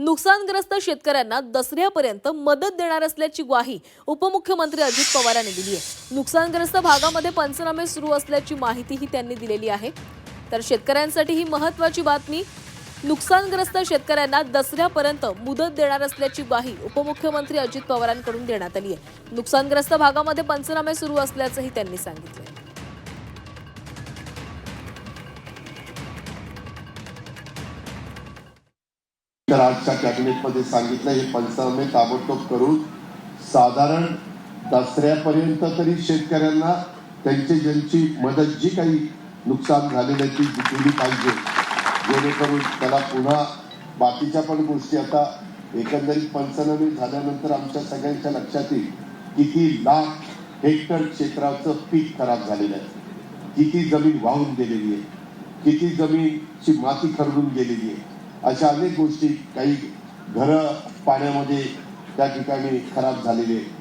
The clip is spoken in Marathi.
नुकसानग्रस्त शेतकऱ्यांना दसऱ्यापर्यंत मदत देणार असल्याची ग्वाही उपमुख्यमंत्री अजित पवार यांनी दिली आहे. नुकसानग्रस्त भागामध्ये पंचनामे सुरू असल्याची माहितीही त्यांनी दिलेली आहे. तर शेतकऱ्यांसाठी ही महत्वाची बातमी नुकसानग्रस्त शेतकऱ्यांना दसऱ्यापर्यंत मुदत देणार असल्याची ग्वाही उपमुख्यमंत्री अजित पवारांकडून देण्यात आली आहे. नुकसानग्रस्त भागामध्ये पंचनामे सुरू असल्याचंही त्यांनी सांगितलं तर आजच्या कॅबिनेटमध्ये सांगितलं हे पंचनामे ताबडतोब करून साधारण दसऱ्यापर्यंत तरी शेतकऱ्यांना त्यांची ज्यांची मदत जी काही नुकसान झालेलं आहे ती दिली पाहिजे. जेणेकरून त्याला पुन्हा बाकीच्या पण गोष्टी आता एकंदरीत पंचनामे झाल्यानंतर आमच्या सगळ्यांच्या लक्षात येईल किती लाख हेक्टर क्षेत्राचं पीक खराब झालेलं आहे. किती जमीन वाहून गेलेली आहे. किती जमीनची माती खरडून गेलेली आहे. अशा अनेक गोष्टी काही घरं पाण्यामध्ये त्या ठिकाणी खराब झालेली आहे